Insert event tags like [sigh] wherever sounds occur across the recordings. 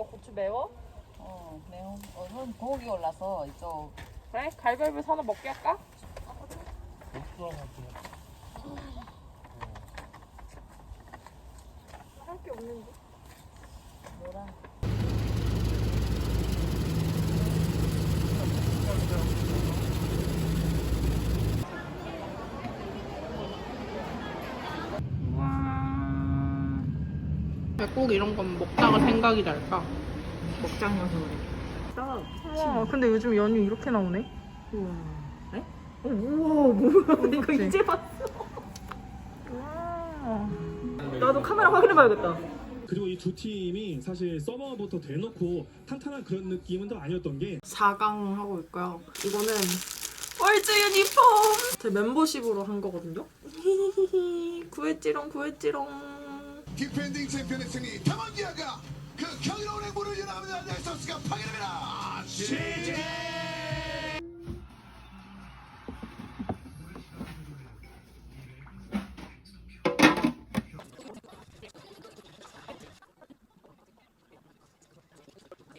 이거 고추 매워? 어, 매운. 어, 형 고기 올라서 이쪽. 그래? 갈비뼈 하나 먹게 할까? 할 게 없는데. 뭐라. 왜 꼭 이런 건 먹다가 생각이 날까? 먹장 녀석 그래. 와, 근데 요즘 연유 이렇게 나오네? 우와. 에? 어, 우와, 뭐야. 이거 그치? 이제 봤어. 와. 나도 카메라 확인해봐야겠다. 그리고 이 두 팀이 사실 서버부터 대놓고 탄탄한 그런 느낌은 또 아니었던 게 4강 하고 있고요. 이거는 월즈 유니폼! 제 멤버십으로 한 거거든요. [laughs] 구했지롱 구했지롱. 디펜딩 챔피언의 승리 담원기아가 그 경이로운 행보를 이어나가면서 넥서스가 파괴됩니다 시제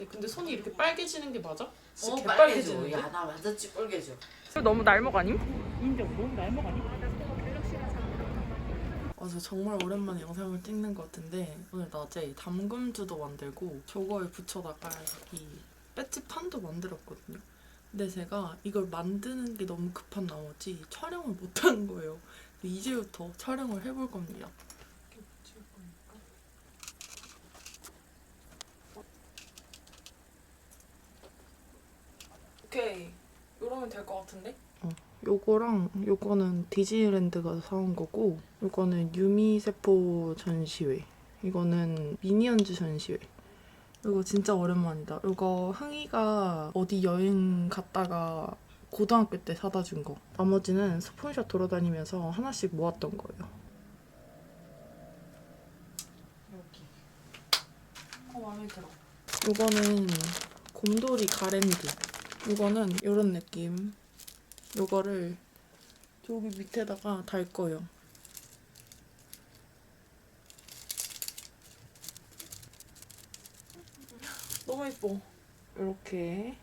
근데 손이 이렇게 빨개지는 게 맞아? 어, 개빨개지는데? 야, 나 완전 찌뻘개져. 이거 너무 날먹 아님? 아, 저 정말 오랜만에 영상을 찍는 것 같은데 오늘 낮에 담금주도 만들고 저거에 붙여다가 이 배지판도 만들었거든요. 근데 제가 이걸 만드는 게 너무 급한 나머지 촬영을 못한 거예요. 이제부터 촬영을 해볼 겁니다. 오케이. 이러면 될 것 같은데? 요거랑 요거는 디즈니랜드 가서 사온 거고 요거는 유미세포 전시회 이거는 미니언즈 전시회. 이거 진짜 오랜만이다. 이거 흥이가 어디 여행 갔다가 고등학교 때 사다 준 거. 나머지는 스폰샵 돌아다니면서 하나씩 모았던 거예요. 여기. 어 마음에 들어. 요거는 곰돌이 가랜드. 이거는 이런 느낌 요거를 저기 밑에다가 달 거예요. 너무 예뻐. 이렇게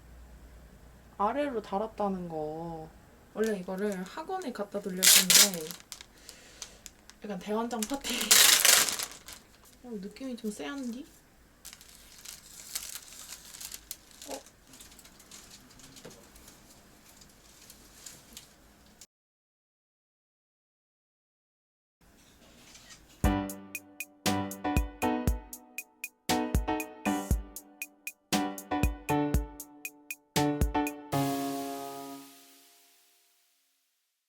아래로 달았다는 거. 원래 이거를 학원에 갖다 돌렸는데 약간 대환장 파티. [laughs] 어, 느낌이 좀 쎄한디?